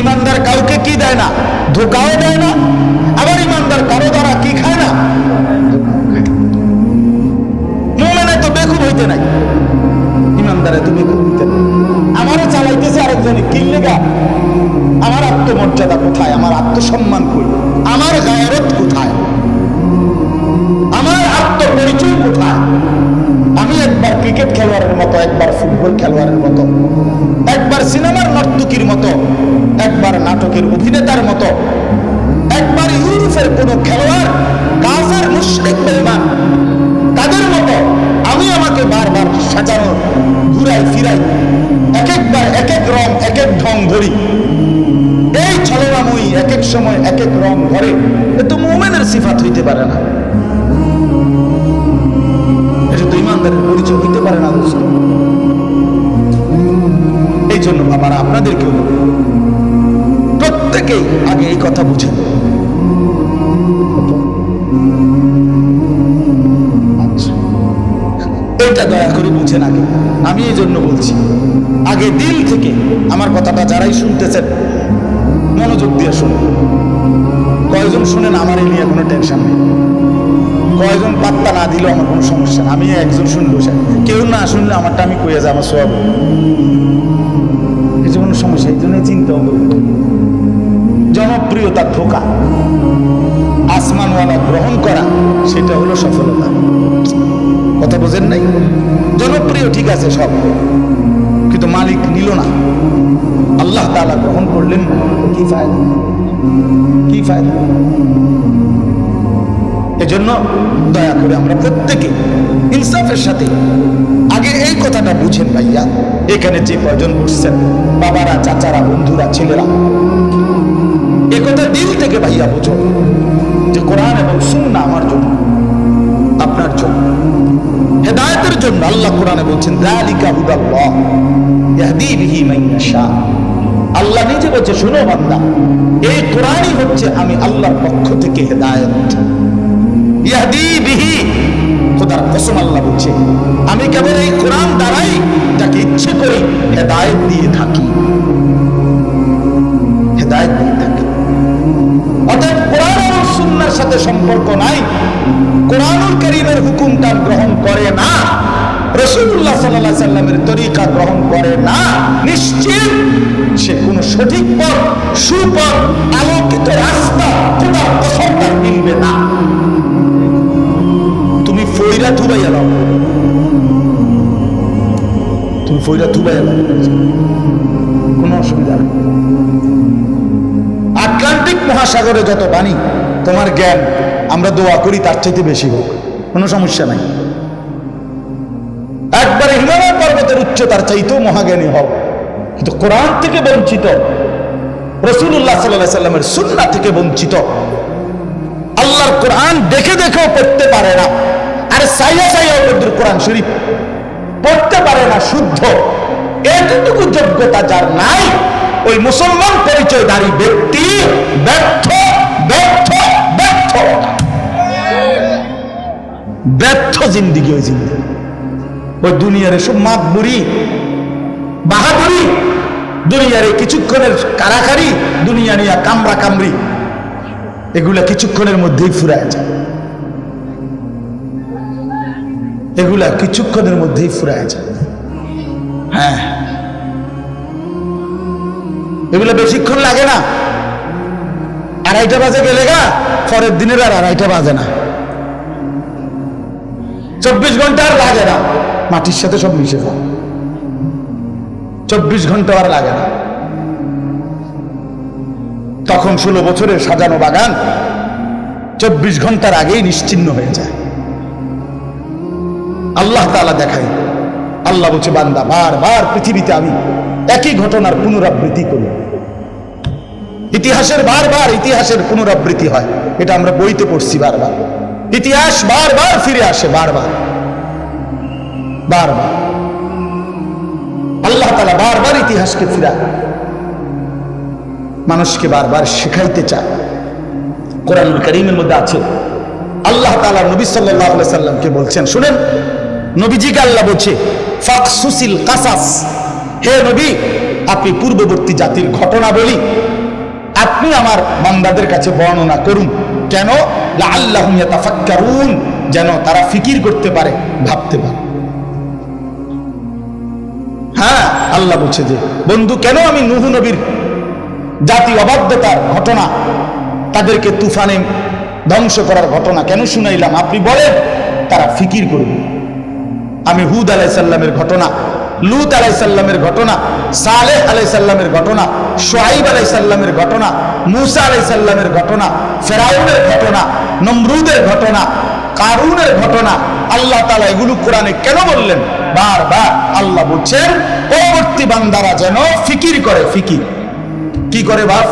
ইমানদার কাউকে কি দেয় না? ধোকাও দেয় না? আবার ইমানদার কারও দ্বারা কি খায় না? মোমেনে তো বেকুব হইতে নাই। ইমানদারে তো বেকুব হইতে নাই আমারও চালাইতেছে আরেকজনে কিল্লেগা আমার আত্মমর্যাদা কোথায়? আমার আত্মসম্মান কই? আমার গায়রত কোথায়? আমার আত্মপরিচয় কোথায়? একবার ক্রিকেট খেলোয়াড়ের মতো, একবার ফুটবল খেলোয়াড়ের মতো, একবার সিনেমার নর্তকীর মতো, একবার নাটকের অভিনেতার মতো, একবার ইউরোপের কোন খেলোয়াড় কাফের মুশরিক বেঈমান তাদের মতো আমি আমাকে বারবার সাজানো, ঘুরাই, ফিরাই, এক একবার এক এক রং, এক এক ঢং ধরি। এই ছলনাময়ী এক এক সময় এক এক রং ধরে, এ তো মোমেনের সিফাত হইতে পারে না। পরিচয় হইতে পারে না এই জন্য বাবারা আপনাদেরকেও বলি, প্রত্যেকেই আগে এই কথা বুঝেন আচ্ছা। এটা দয়া করে বুঝেন আগে। আমি এই জন্য বলছি আগে দিল থেকে আমার কথাটা যারাই শুনতেছেন মনোযোগ দিয়ে শুনুন। কয়জন শুনেন আমার এই নিয়ে কোনো টেনশন নেই। কয়জন পাত্তা না দিলেও আমার কোনো সমস্যা না। আমি একজন শুনব স্যার কেউ না শুনলে আমারটা আমি কইয়া আমার সব যে কোনো সমস্যা, এই জন্য চিন্তা হবে জনপ্রিয়তা ধোকা আসমানওয়ালা গ্রহণ করা, সেটা হলো সফলতা। কথা বোঝেন নাই? জনপ্রিয় ঠিক আছে সব, কিন্তু মালিক নিল না। আল্লাহ তাআলা গ্রহণ করলেন কি ফায়দা? কি ফায়দা? এজন্য দয়া করে আমরা প্রত্যেকে ইনসাফের সাথে আগে এই কথাটা বুঝেন ভাইয়া। এখানে যে কয়জন বসছেন, বাবারা, চাচারা, বন্ধুরা, ছেলেরা, এ কথা দিল থেকে ভাইয়া বুঝো যে কোরআন এবং সুন্নাহ আমার জন্য, আপনার জন্য, হেদায়েতের জন্য আল্লাহ কোরআনে বলছেন, যালিকা হুদাল্লাহ আল্লাহ নিজে বলছে, শুনো বান্দা, এই কোরআনই হচ্ছে আমি আল্লাহর পক্ষ থেকে হেদায়েত। ইয়াহদি বিহি। খোদার কসম আল্লাহ আমি কেবল এই কোরআন দ্বারাই যাকে ইচ্ছে করি হেদায়েত দিয়ে থাকি। হেদায়েত দিয়ে থাকি। অতএব কোরআন এবং সুন্নার সাথে সম্পর্ক নাই। কোরআনুল করিমের হুকুমটা গ্রহণ করে না। রসুল্লাহ সাল্লাহ সাল্লামের তরিকা গ্রহণ করে না। নিশ্চিত সে কোন সঠিক পথ, সুপথ, আলোকিত রাস্তা খোদার কসম তার মিলবে না। ফইরা থুবাইয়া দাও তুমি ফইরা থুবাইয়া দাও কোনো অসুবিধা নেই। আটলান্টিক মহাসাগরে যত পানি তোমার জ্ঞান, আমরা দোয়া করি তার চাইতে বেশি হোক। কোনো সমস্যা নাই। একবারে হিমালয় পর্বতের উচ্চতার চাইতেও মহাজ্ঞানী হও। কিন্তু কোরআন থেকে বঞ্চিত রসুল্লাহ সাল্লাহ সাল্লামের সুন্না থেকে বঞ্চিত, আল্লাহর কোরআন দেখে দেখেও পড়তে পারে না। আর সাইয়া সাইয়া পদ্র কোরআন শরীফ পড়তে পারে না শুদ্ধ। এতটুকু যোগ্যতা যার নাই, ওই মুসলমান পরিচয়ধারী ব্যক্তি ব্যর্থ ব্যর্থ ব্যর্থ। ব্যর্থ জিন্দিগি ওই জিন্দিগি ওই দুনিয়ার এসব মাতবুরি, বাহাদুরি, দুনিয়ার এই কিছুক্ষণের কারাকারি, দুনিয়া নিয়ে কামড়া কামড়ি এগুলা কিছুক্ষণের মধ্যেই ফুরায় যায়। এগুলা কিছুক্ষণের মধ্যেই ফুরায় যায়। হ্যাঁ। এগুলো বেশিক্ষণ লাগে না। আড়াইটা বাজে গেলে গা, পরের দিনের আর আড়াইটা বাজে না। চব্বিশ ঘণ্টা আর লাগে না। মাটির সাথে সব মিশে যায়। চব্বিশ ঘণ্টা আর লাগে না। তখন ষোলো বছরের সাজানো বাগান চব্বিশ ঘণ্টার আগেই নিশ্চিন্ন হয়ে যায়। আল্লাহ তালা দেখায়। আল্লাহ বলছে, বান্দা বারবার পৃথিবীতে আমি একই ঘটনার পুনরাবৃত্তি করি। ইতিহাসের বারবার ইতিহাসের পুনরাবৃত্তি হয়। এটা আমরা বইতে পড়ছি বারবার ইতিহাস বারবার ফিরে আসে বারবার বারবার আল্লাহ তালা বারবার ইতিহাসকে ফিরায়। মানুষকে বারবার শেখাইতে চায়। কোরআনুল করিমের মধ্যে আছে। আল্লাহ তালা নবী সাল্লাহ সাল্লামকে বলছেন, শুনেন নবীজিকে আল্লাহ বলছে, ফাকসুসিল কাসাস। হে নবী, আপনি পূর্ববর্তী জাতির ঘটনা বলি। আপনি আমার বান্দাদের কাছে বর্ণনা করুন। কেন? আল্লাহ যেন তারা ফিকির করতে পারে, ভাবতে পারে। হ্যাঁ আল্লাহ বলছে যে, বন্ধু, কেন আমি নুহু নবীর জাতি অবাধ্যতার ঘটনা, তাদেরকে তুফানে ধ্বংস করার ঘটনা কেন শুনাইলাম? আপনি বলেন, তারা ফিকির করবে। আমি হুদ আলাইসাল্লামের ঘটনা, লুত আলাইসাল্লামের ঘটনা, সালেহ আলাইসাল্লামের ঘটনা, সোহাইব আলাইসাল্লামের ঘটনা, মুসা আলাইসাল্লামের ঘটনা, ফেরাউনের ঘটনা, নমরুদের ঘটনা, কারুনের ঘটনা, আল্লাহ তালা এগুলো কোরআনে কেন বললেন? বারবার আল্লাহ বলছেন, পরবর্তী বান্দারা যেন ফিকির করে, ফিকির। কি করে বাপ?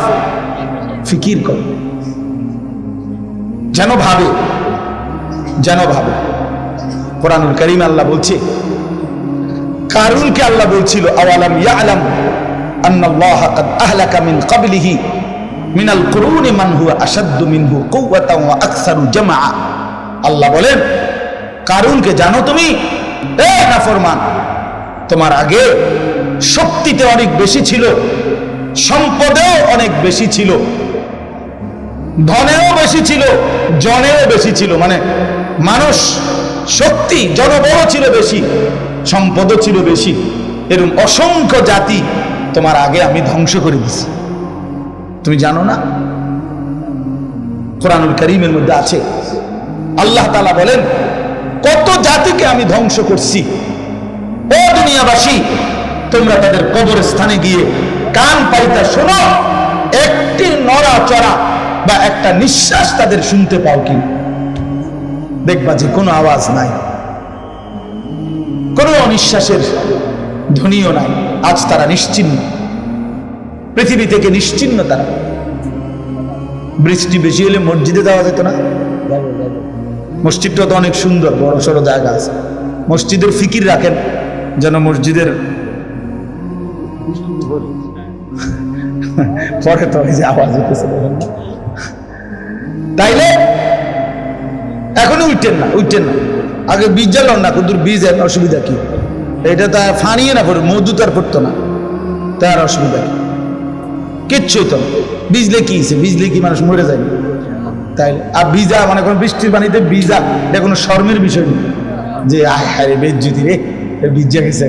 ফিকির করে। যেন ভাবে যেন ভাবে। কোরআনুল করিম আল্লাহ বলছে, কারুনকে আল্লাহ বলছিল, আওয়ালাম ইয়ালাম আন্নাল্লাহ কাদ আহলাকা মিন ক্বাবলিহি মিনাল কুরুনি মান হুয়া আশাদ্দু মিনহু কুওয়াতাও ওয়া আকসারু জামআ। আল্লাহ বলেন, কারুনকে জানো তুমি? এ নাফরমান, তোমার আগে শক্তিতে অনেক বেশি ছিল, সম্পদেও অনেক বেশি ছিল, ধনেও বেশি ছিল, জনেও বেশি ছিল মানে মানুষ শক্তি জনবল ছিল বেশি, সম্পদও ছিল বেশি। এরকম অসংখ্য জাতি তোমার আগে আমি ধ্বংস করে দিছি। তুমি জানো না? কোরআনুল করিমের মধ্যে আছে। আল্লাহ তালা বলেন, কত জাতিকে আমি ধ্বংস করছি। ও দুনিয়াবাসী, তোমরা তাদের কবর স্থানে গিয়ে কান পাইতা শোনো, একটি নড়া চড়া বা একটা নিঃশ্বাস তাদের শুনতে পাও কি দেখবা যে কোনো আওয়াজ নাই। কোনো নিঃশ্বাসের ধ্বনিও নাই। আজ তারা নিশ্চিন্ন। পৃথিবী থেকে নিশ্চিন্ন তারা। বৃষ্টি বেশি হলে মসজিদে দেওয়া যেত না? মসজিদটা তো অনেক সুন্দর, বড় সড়ো জায়গা আছে। মসজিদের ফিকির রাখেন, যেন মসজিদের পরে তো যে আওয়াজ হইতেছে তাইলে এখনও উঠতেন না উঠতেন না। আগে বীজ জ্বালন না কুদুর বীজ এর অসুবিধা কি? এটা তো ফানিয়ে না পড়ে মধু তো আর পড়তো না। তার অসুবিধা কি? কিচ্ছুই তো না। ভিজলে কি? ভিজলে কি মানুষ মরে যায়? তাই আর ভিজা মানে কোন বৃষ্টির পানিতে ভিজা, এটা কোনো শর্মের বিষয় নেই যে, আয় হায় রে বেজ্জুতি রে ভিজা গেছে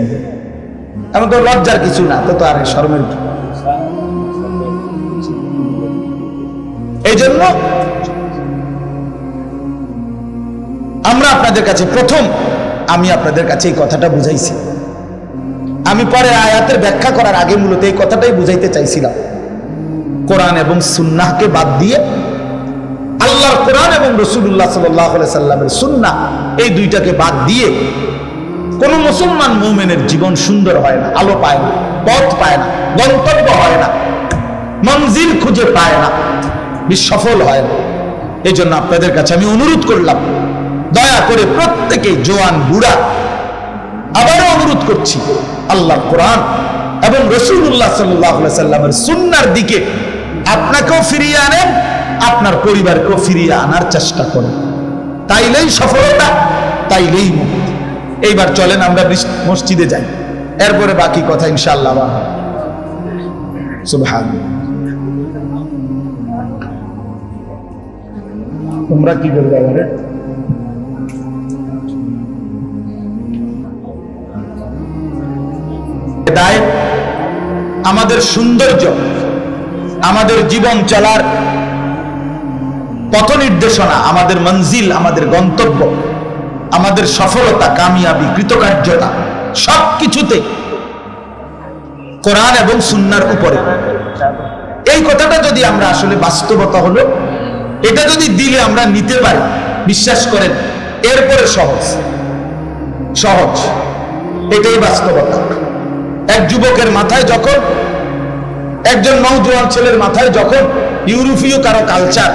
এমন তো লজ্জার কিছু না, তো তো আর শর্মের এই জন্য আমরা আপনাদের কাছে প্রথম, আমি আপনাদের কাছে এই কথাটা বুঝাইছি। আমি পরে আয়াতের ব্যাখ্যা করার আগে মূলত এই কথাটাই বুঝাইতে চাইছিলাম। কোরআন এবং সুন্নাহকে বাদ দিয়ে আল্লাহর কোরআন এবং রসুল্লাহ সাল্লামের সুন্না এই দুইটাকে বাদ দিয়ে কোন মুসলমান মুমেনের জীবন সুন্দর হয় না, আলো পায় না, পথ পায় না, গন্তব্য হয় না, মঞ্জিল খুঁজে পায় না সফল হয় না। এই জন্য আপনাদের কাছে আমি অনুরোধ করলাম দয়া করে প্রত্যেকে জোয়ান, বুড়া, আবারও অনুরোধ করছি আল্লাহ কোরআন এবং রসুল্লাহ সাল্লাহ সাল্লামের সুন্নার দিকে আপনাকেও ফিরিয়ে আনেন, আপনার পরিবারকেও ফিরিয়ে আনার চেষ্টা করেন। তাইলেই সফলতা, তাইলেই মুক্তি। এইবার চলেন আমরা মসজিদে যাই। এরপরে বাকি কথা হবে। তোমরা কি বলবে হেদায়েত আমাদের সৌন্দর্য, আমাদের জীবন চলার পথ নির্দেশনা আমাদের মঞ্জিল, আমাদের গন্তব্য, আমাদের সফলতা, কামিয়াবি, কৃতকার্যতা সব কিছুতে কোরআন এবং সুন্নার উপরে। এই কথাটা যদি আমরা আসলে বাস্তবতা হলো, এটা যদি দিলে আমরা নিতে পারি, বিশ্বাস করেন, এরপরে সহজ। সহজ। এটাই বাস্তবতা। এক যুবকের মাথায় যখন, একজন নৌজওয়ান ছেলের মাথায় যখন ইউরোপীয় কারও কালচার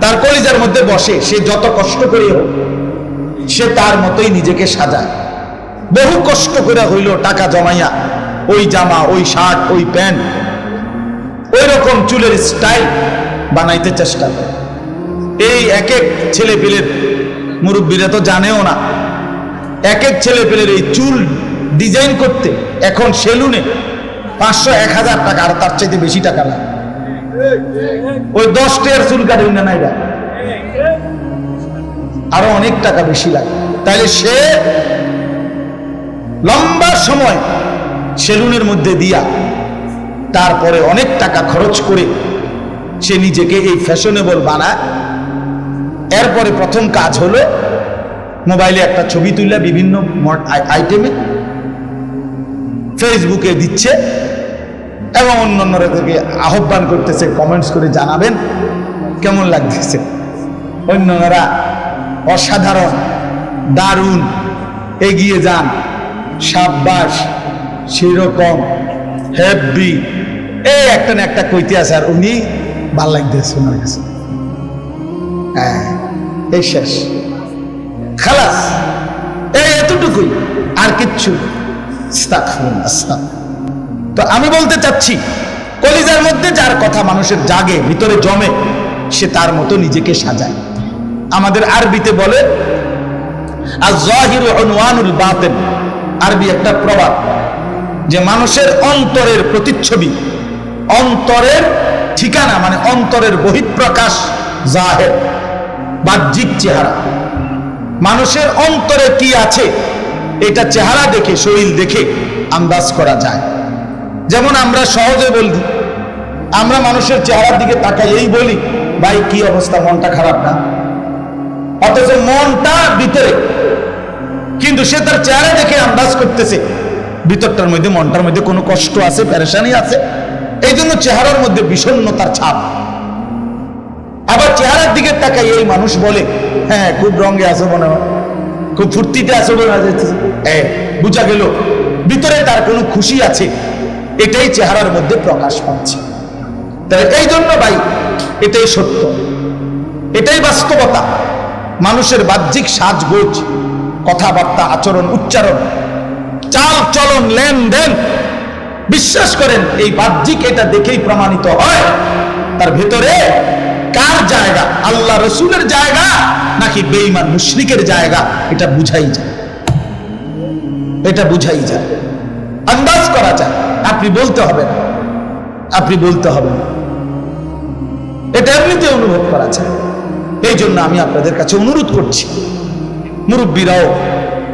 তার কলিজার মধ্যে বসে, সে যত কষ্ট করে হোক সে তার মতোই নিজেকে সাজায়। বহু কষ্ট করে হইল টাকা জমাইয়া, ওই জামা, ওই শার্ট, ওই প্যান্ট ওই রকম চুলের স্টাইল বানাইতে চেষ্টা করে। এই এক এক ছেলে পেলের মুরব্বীরা তো জানেও না এক এক ছেলে পেলের এই চুল ডিজাইন করতে, এখন সেলুনে পাঁচশো এক হাজার টাকা, আর তার চাইতে বেশি টাকা লাগে। ওই দশ টের চুল কাটে না নাইরা আরও অনেক টাকা বেশি লাগে। তাইলে সে লম্বা সময় সেলুনের মধ্যে দিয়া, তারপরে অনেক টাকা খরচ করে সে নিজেকে এই ফ্যাশনেবল বানায়। এরপরে প্রথম কাজ হলো মোবাইলে একটা ছবি তুললে বিভিন্ন আইটেমে ফেসবুকে দিচ্ছে এবং অন্যান্যরা থেকে আহ্বান করতেছে কমেন্টস করে জানাবেন। কেমন লাগতেছে? অন্যরা অসাধারণ, দারুণ, এগিয়ে যান, সাব্বাস, সেরকম হ্যাপি এই একটা না একটা কইতে আছে আর উনি ভালো লাগতেছে ওনার কাছে। হ্যাঁ এই শেষ। খালাস, এই এতটুকুই, আর কিচ্ছু। তো আমি বলতে চাচ্ছি, কলিজার মধ্যে যার কথা মানুষের জাগে, ভিতরে জমে, সে তার মতো নিজেকে সাজায়। আমাদের আরবিতে বলে আরবি একটা প্রবাদ, যে মানুষের অন্তরের প্রতিচ্ছবি, অন্তরের ঠিকানা মানে অন্তরের বহিঃপ্রকাশ জাহের, বাহ্যিক চেহারা। মানুষের অন্তরে কি আছে? এটা চেহারা দেখে, শরীর দেখে আন্দাজ করা যায়। যেমন আমরা সহজে বলি, আমরা মানুষের চেহারার দিকে তাকাই এই বলি, ভাই, কি অবস্থা? মনটা খারাপ না? অথচ মনটা ভিতরে। কিন্তু সে তার চেহারা দেখে আন্দাজ করতেছে, ভিতরটার মধ্যে, মনটার মধ্যে কোনো কষ্ট আছে প্যারেশানি আছে? এই জন্য চেহারার মধ্যে বিষণ্ণতার ছাপ। আবার চেহারার দিকে তাকাই এই মানুষ বলে হ্যাঁ খুব রঙে আছে মনে হয়। খুব ফুর্তিতে আছে বুঝা গেল। ভিতরে তার কোনো খুশি আছে। এটাই চেহারার মধ্যে প্রকাশ পাচ্ছে। তাহলে এই জন্য ভাই, এটাই সত্য। এটাই বাস্তবতা। মানুষের বাহ্যিক সাজগোজ, কথাবার্তা, আচরণ, উচ্চারণ, চাল, চলন, লেনদেন, বিশ্বাস করেন, এই বাহ্যিক এটা দেখেই প্রমাণিত হয়। তার ভেতরে কার জায়গা? আল্লাহ রসুলের জায়গা নাকি বেঈমান মুশরিকের জায়গা? এটা বুঝাই যায়। এটা বুঝাই যায়। আন্দাজ করা যায়। আপনি বলতে হবে না। আপনি বলতে হবে না। এটা এমনিতে অনুভব করা যায়। এই জন্য আমি আপনাদের কাছে অনুরোধ করছি। মুরব্বীরাও,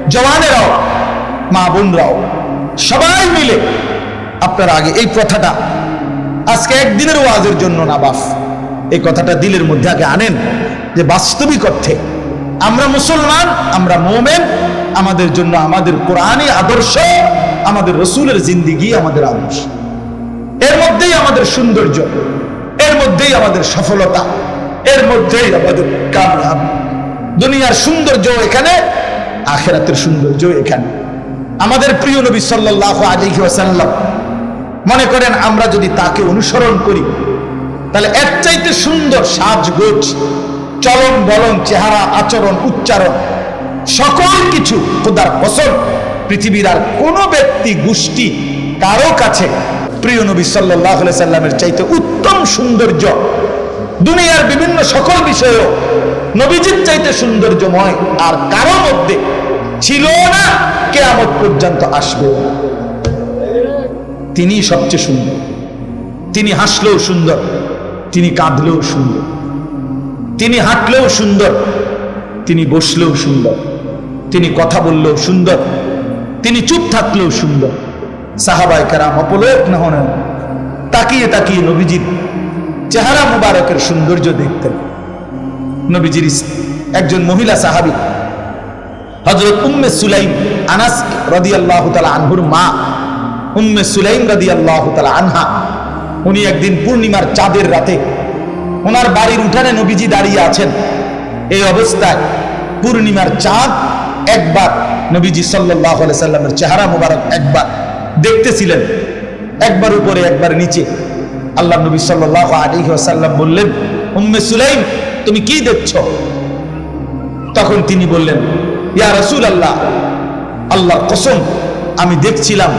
জওয়ানেরাও, মা বোনরাও, সবাই মিলে আপনার আগে এই কথাটা আজকে একদিনের ওয়াজের জন্য না বাফ এই কথাটা দিলের মধ্যে আগে আনেন যে বাস্তবিক অর্থে আমরা মুসলমান, আমরা মোমেন, আমাদের জন্য আমাদের কোরআনী আদর্শ, আমাদের রসুলের জিন্দিগি আমাদের আদর্শ। এর মধ্যেই আমাদের সৌন্দর্য, এর মধ্যেই আমাদের সফলতা, এর মধ্যেই আমাদের কাময়াব দুনিয়ার সৌন্দর্য এখানে, আখেরাতের সৌন্দর্য এখানে। আমাদের প্রিয় নবী আলাইহি ওয়াসাল্লাম মনে করেন, আমরা যদি তাকে অনুসরণ করি তাহলে এর চাইতে সুন্দর সাজগোজ, চলন বলন, চেহারা আচরণ, উচ্চারণ, সকল কিছু খোদার ফসল পৃথিবীর আর কোনো ব্যক্তি, গোষ্ঠী কারও কাছে প্রিয় নবী সাল্লাহ সাল্লামের চাইতে উত্তম সৌন্দর্য, দুনিয়ার বিভিন্ন সকল বিষয়েও নবীজির চাইতে সৌন্দর্যময় আর কারও মধ্যে ছিল না, কেয়ামত পর্যন্ত আসবে। তিনি সবচেয়ে সুন্দর। তিনি হাসলেও সুন্দর। তিনি কাঁদলেও সুন্দর। তিনি হাঁটলেও সুন্দর। তিনি বসলেও সুন্দর। তিনি কথা বললেও সুন্দর। তিনি চুপ থাকলেও সুন্দর। সাহাবায় কারাম অপলোক না হন তাকিয়ে তাকিয়ে নবীজির চেহারা মুবারকের সৌন্দর্য দেখতেন। নবীজির একজন মহিলা সাহাবি হজরত উম্মে সুলাইম আনাস রদি আল্লাহ আনহুর মা। উম্মে সুলাইম রদি আল্লাহ আনহা উনি একদিন পূর্ণিমার চাঁদের রাতে ওনার বাড়ির উঠানে নবীজি দাঁড়িয়ে আছেন। এই অবস্থায় পূর্ণিমার চাঁদ একবার নবীজি সাল্লাহ সাল্লামের চেহারা মুবারক একবার দেখতেছিলেন। একবার উপরে, একবার নিচে। আল্লাহ নবী সাল্লাহ আলী সাল্লাম বললেন, উম্মে সুলাইম, তুমি কি দেখছ? তখন তিনি বললেন, ইয়া রসুল আল্লাহ আল্লাহ কসম, আমি দেখছিলাম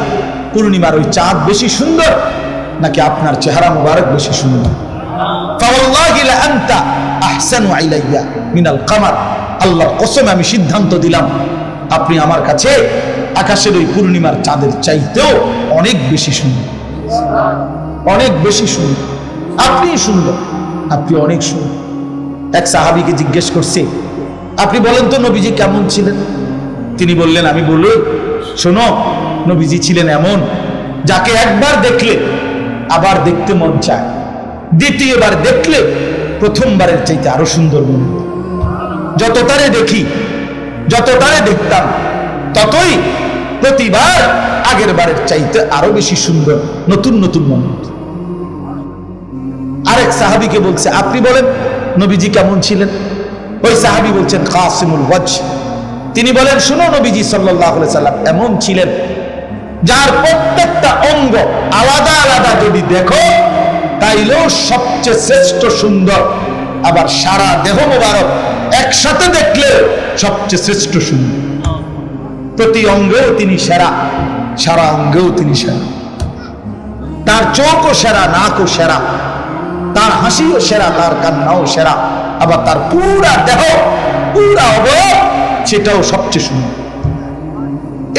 পূর্ণিমার ওই চাঁদ বেশি সুন্দর নাকি আপনার চেহারা মুবারক বেশি সুন্দর? কামার। আমি সিদ্ধান্ত দিলাম, আপনি আমার কাছে আকাশের ওই পূর্ণিমার চাঁদের চাইতেও অনেক বেশি সুন্দর। অনেক বেশি সুন্দর। আপনি সুন্দর, আপনি অনেক সুন্দর। এক সাহাবিকে জিজ্ঞেস করছে, আপনি বলেন তো নবীজি কেমন ছিলেন? তিনি বললেন, আমি বলল শোনো, নবীজি ছিলেন এমন, যাকে একবার দেখলে আবার দেখতে মন চায় দ্বিতীয়বার দেখলে প্রথমবারের চাইতে আরও সুন্দর মনে। যত তারে দেখি যত তারে দেখতাম, ততই প্রতিবার আগের বারের চাইতে আরও বেশি সুন্দর, নতুন নতুন মনে। আরেক সাহাবিকে বলছে, আপনি বলেন, নবীজি কেমন ছিলেন ওই সাহাবি বলছেন, কাসিমুল ওয়াজ তিনি বলেন, শুনো নবীজি আলাইহি সাল্লাম এমন ছিলেন যার প্রত্যেকটা অঙ্গ আলাদা আলাদা যদি দেখো, তাইলেও সবচেয়ে শ্রেষ্ঠ সুন্দর। আবার সারা দেহ মোবারক একসাথে দেখলে সবচেয়ে শ্রেষ্ঠ সুন্দর। প্রতি অঙ্গেও তিনি সেরা, সারা অঙ্গেও তিনি সেরা। তার চোখও সেরা, নাকও সেরা। তার হাসিও সেরা, তার কান্নাও সেরা। আবার তার পুরা দেহ, পুরা অবয়ব, সেটাও সবচেয়ে সুন্দর।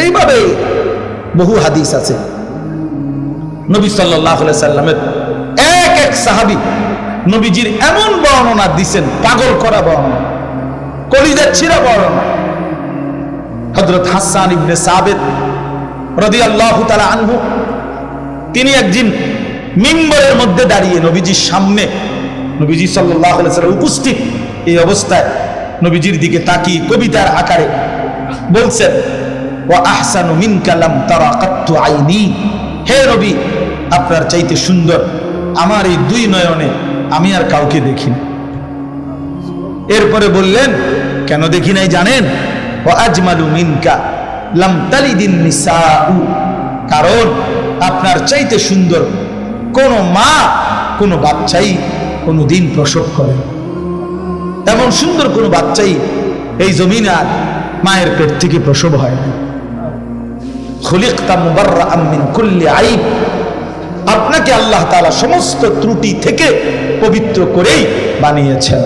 এইভাবে বহু হাদিস আছে। নবী সাল্লাহ সাল্লামের এক এক সাহাবি নবীজির এমন বর্ণনা দিছেন, পাগল করা বর্ণনা, কলিজার ছিঁড়া বর্ণনা। হজরত হাসান ইবনে সাবেদ রদি আল্লাহ তালা আনহু, তিনি একদিন মিম্বরের মধ্যে দাঁড়িয়ে নবীজির সামনে, নবীজি সাল্লাহ সাল্লাম উপস্থিত এই অবস্থায় নবীজির দিকে তাকিয়ে কবিতার আকারে বলছেন ও আহসানু মিন তারা কাত্তু আইনি হে নবী আপনার চাইতে সুন্দর, আমার এই দুই নয়নে আমি আর কাউকে দেখিনি এরপরে বললেন, কেন দেখি নাই জানেন? ও আজমালু মিনকা লাম তালিদিন নিসাউ কারণ, আপনার চাইতে সুন্দর কোন মা, কোন বাচ্চাই কোনো দিন প্রসব করে। এমন সুন্দর কোন বাচ্চাই এই জমিনে আর মায়ের পেট থেকে প্রসব হয় না। আপনাকে আল্লাহ তাআলা সমস্ত ত্রুটি থেকে পবিত্র করেই বানিয়েছেন।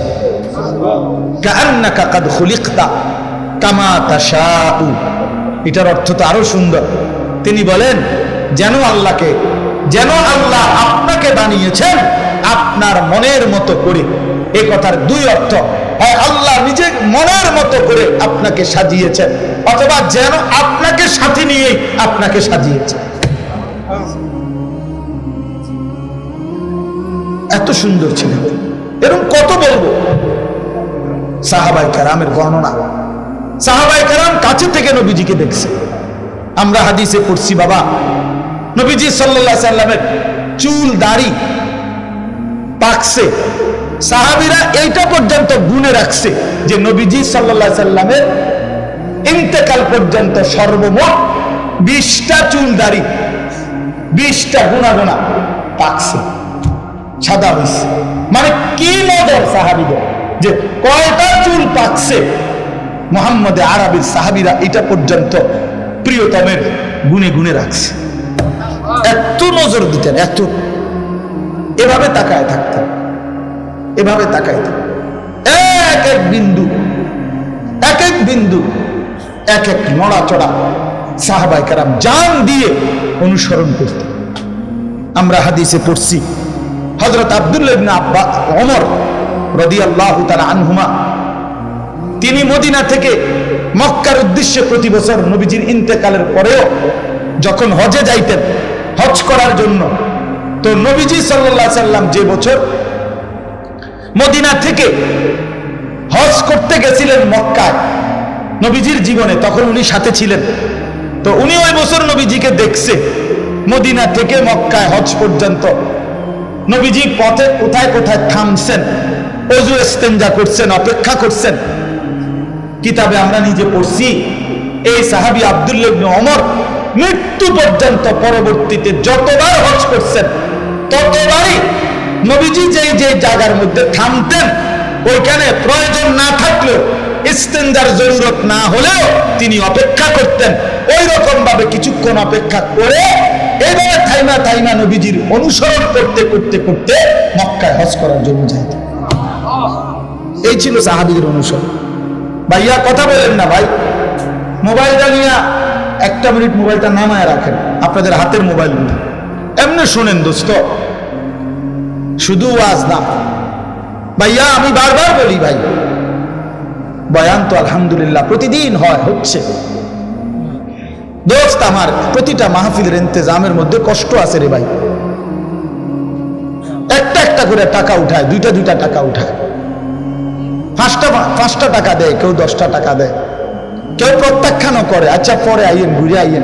এটার অর্থ তো আরও সুন্দর। তিনি বলেন, যেন আল্লাহকে, যেন আল্লাহ আপনাকে বানিয়েছেন আপনার মনের মতো করে। এ কথার দুই অর্থ, হয় আল্লাহ নিজে মনের মতো করে আপনাকে সাজিয়েছেন। অথবা যেন আপনাকে সাথে নিয়ে আপনাকে সাজিয়েছেন এত সুন্দর ছিলেন এরকম কত বলব? সাহাবাই কারামের বর্ণনা। সাহাবাই কারাম কাছে থেকে নবীজিকে দেখছে। আমরা হাদিসে পড়ছি, বাবা, নবীজি সাল্লাহ সাল্লামের চুল, দাড়ি পাকছে। সাহাবিরা এইটা পর্যন্ত গুনে রাখছে যে নবীজি সাল্লাহ সাল্লামের ইন্তেকাল পর্যন্ত সর্বমোট বিশটা চুল দাড়ি, বিশটা গুণা গুণা পাকছে, সাদা হয়েছে মানে কি নজর সাহাবিদের? যে কয়টা চুল পাকছে? মোহাম্মদ আরবির সাহাবিরা এটা পর্যন্ত প্রিয়তমের গুনে গুনে রাখছে। এত নজর দিতেন এত এভাবে তাকায় থাকতেন, এভাবে তাকায় থাকতেন। এক এক বিন্দু, এক এক বিন্দু এক এক নড়াচড়া সাহাবাই কারাম জান দিয়ে অনুসরণ করতেন। আমরা হাদিসে পড়ছি হজরত আব্দুল্লাহ আব্বা ওমর রাদিয়াল্লাহু তাআলা আনহুমা, তিনি মদিনা থেকে মক্কার উদ্দেশ্যে প্রতি বছর নবীজির ইন্তেকালের পরেও যখন হজে যাইতেন, হজ করার জন্য, তো নবীজি আলাইহি সাল্লাম যে বছর মদিনা থেকে হজ করতে গেছিলেন মক্কায় নবীজির জীবনে, তখন উনি সাথে ছিলেন। তো উনি ওই বছর নবীজিকে দেখছে, মদিনা থেকে মক্কায়, হজ পর্যন্ত। নবীজি পথে কোথায় কোথায় থামছেন, অজু এস্তেঞ্জা করছেন, অপেক্ষা করছেন। কিতাবে আমরা নিজে পড়ছি, এই সাহাবি আব্দুল্লাহ অমর মৃত্যু পর্যন্ত পরবর্তীতে যতবার হজ করছেন, ততবারই নবীজি যেই যে জায়গার মধ্যে থামতেন, ওইখানে প্রয়োজন না থাকলেও ইস্তেঞ্জার জরুরত না হলেও তিনি অপেক্ষা করতেন। ওই রকম ভাবে কিছুক্ষণ অপেক্ষা করে এবারে থাইমা থাইমা নবীজির অনুসরণ করতে করতে করতে মক্কায় হজ করার জন্য যাইতেন এই ছিল সাহাবিদের অনুসরণ। ভাইয়া, কথা বলেন না ভাই। মোবাইলটা নিয়ে একটা মিনিট মোবাইলটা নামায় রাখেন। আপনাদের হাতের মোবাইল নিয়ে। এমনি শুনেন দোস্ত। শুধু ওয়াজ না। ভাইয়া, আমি বারবার বলি ভাই বয়ান তো আলহামদুলিল্লাহ, প্রতিদিন হয়, হচ্ছে। দোস্ত আমার, প্রতিটা মাহফিলের ইন্তজামের মধ্যে কষ্ট আছে রে ভাই। একটা একটা করে টাকা উঠায়, দুইটা দুইটা টাকা উঠায়। পাঁচটা পাঁচটা টাকা দেয়, কেউ দশটা টাকা দেয়। কেউ প্রত্যাখ্যানও করে আচ্ছা পরে আইয়েন, ঘুরে আইয়েন।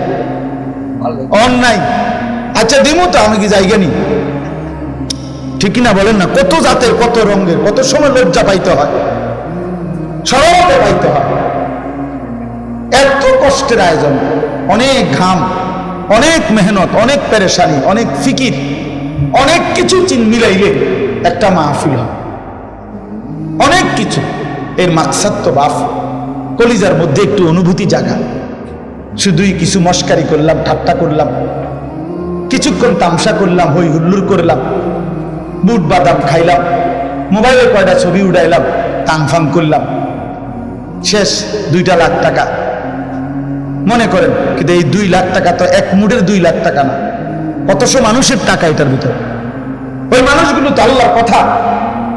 অন্যায়। আচ্ছা দিমু তো, আমি কি যাইগানি ঠিক না বলেন না, কত জাতের, কত রঙের, কত সময় লজ্জা পাইতে হয়। সরলতে পাইতে হয়। এত কষ্টের আয়োজন, অনেক ঘাম, অনেক মেহনত, অনেক পেরেশানি, অনেক ফিকির, অনেক কিছু মিলাইলে একটা মাহফিল হয়। অনেক কিছু, এর মাকসাদ বাফ। কলিজার মধ্যে একটু অনুভূতি জাগা শুধুই কিছু মস্কারি করলাম, ঠাট্টা করলাম। কিছুক্ষণ তামসা করলাম, হই হুল্লুর করলাম। বুট বাদাম খাইলাম। মোবাইলে কয়টা ছবি উড়াইলাম তাংফাং করলাম। শেষ দুইটা লাখ টাকা। মনে করেন, কিন্তু এই দুই লাখ টাকা তো এক মুডের দুই লাখ টাকা না। কতশো মানুষের টাকা এটার ভিতরে। ওই মানুষগুলো তো আল্লাহর কথা,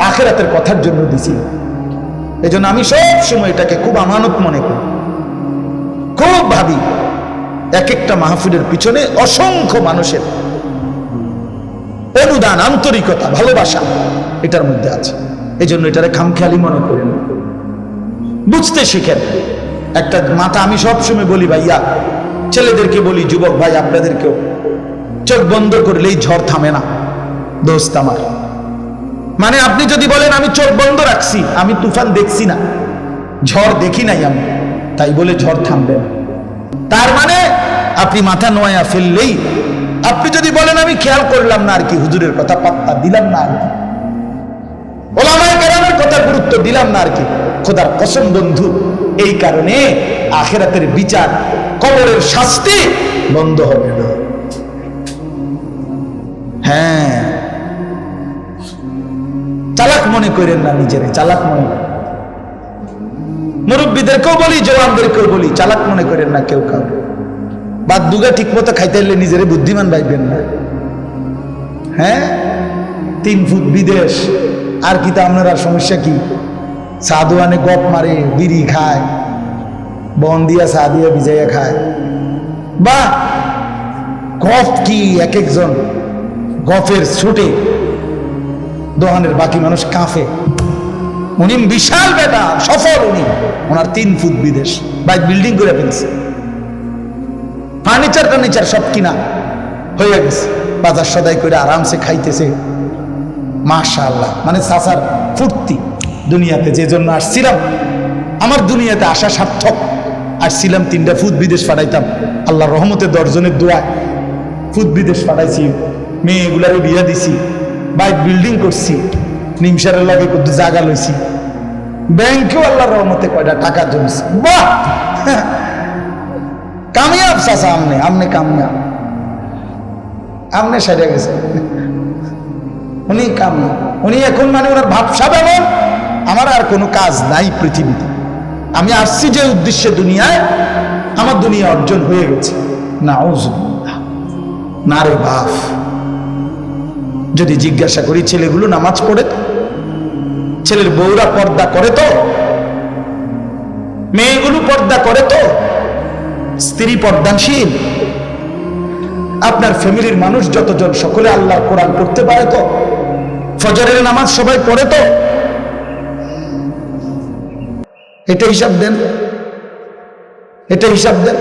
আখেরাতের কথার জন্য দিছি। এই জন্য আমি সব সময় এটাকে খুব আমানত মনে করি। খুব ভাবি এক একটা মাহফিলের পিছনে অসংখ্য মানুষের অনুদান, আন্তরিকতা, ভালোবাসা এটার মধ্যে আছে। এই জন্য এটারে খামখেয়ালি মনে করেন। বুঝতে শিখেন। একটা মাথা আমি সবসময় বলি, ভাইয়া, ছেলেদেরকে বলি, যুবক ভাই, আপনাদেরকেও। চোখ বন্ধ করলেই ঝড় থামে না, দোস্ত আমার। মানে আপনি যদি বলেন, আমি চোখ বন্ধ রাখছি, আমি তুফান দেখছি না, ঝড় দেখি নাই আমি, তাই বলে ঝড় থামবে না। তার মানে আপনি মাথা নোয়া ফেললেই, আপনি যদি বলেন, আমি খেয়াল করলাম না আর কি, হুজুরের কথা পাত্তা দিলাম না আর কি। ওলামায় কথা গুরুত্ব দিলাম না আর কি। খোদার কসম বন্ধু, এই কারণে আখেরাতের বিচার, কবরের শাস্তি বন্ধ হবে না। হ্যাঁ। চালাক মনে করেন না নিজের, চালাক মনে করেন মুরব্বীদেরকেও বলি, জওয়ানদেরকেও বলি, চালাক মনে করেন না কেউ কাউ বাদ দুগা ঠিক মতো খাইতে নিজেরে বুদ্ধিমান ভাইবেন না। হ্যাঁ? তিন ফুট বিদেশ। আর কি তা আপনার আর সমস্যা কি? সাধুয়ানে গপ মারে, বিড়ি খায়, বন দিয়া চা দিয়া ভিজাইয়া খায়। বা গফ কি এক একজন গফের ছুটে, দোহানের বাকি মানুষ কাঁফে উনি বিশাল বেটা, সফল উনি। ওনার তিন ফুট বিদেশ, বাইক বিল্ডিং করে ফেলছে। ফার্নিচার টার্নিচার সব কিনা হয়ে গেছে। বাজার সদাই করে আরামসে খাইতেছে। মাশা আল্লাহ মানে সাসার ফুর্তি দুনিয়াতে, যে জন্য আসছিলাম, আমার দুনিয়াতে আসা সার্থক। আসছিলাম তিনটা ফুট বিদেশ পাঠাইতাম। আল্লাহ রহমতে দর্জনের দোয়া ফুট বিদেশ পাঠাইছি। মেয়েগুলারে বিয়া দিছি, বাইক বিল্ডিং করছি, নিমসারের লাগে কত জায়গা লইছি। ব্যাংকেও আল্লাহর রহমতে কয়টা টাকা জমছে। বাহ! কামিয়াব চাচা আমনে আমনে কামিয়াব। আমনে সেরে গেছে। উনি কামিয়াব উনি এখন মানে ওনার ভাবসা এমন আমার আর কোনো কাজ নাই পৃথিবীতে। আমি আসছি যে উদ্দেশ্যে দুনিয়ায়, আমার দুনিয়া অর্জন হয়ে গেছে। না না রে বাপ। যদি জিজ্ঞাসা করি, ছেলেগুলো নামাজ পড়ে তো? ছেলের বউরা পর্দা করে তো? মেয়েগুলো পর্দা করে তো? স্ত্রী পর্দানশীল? আপনার ফ্যামিলির মানুষ যতজন, সকলে আল্লাহ কোরআন পড়তে পারে তো? ফজরের নামাজ সবাই পড়ে তো? এটা হিসাব দেন। এটা হিসাব দেন।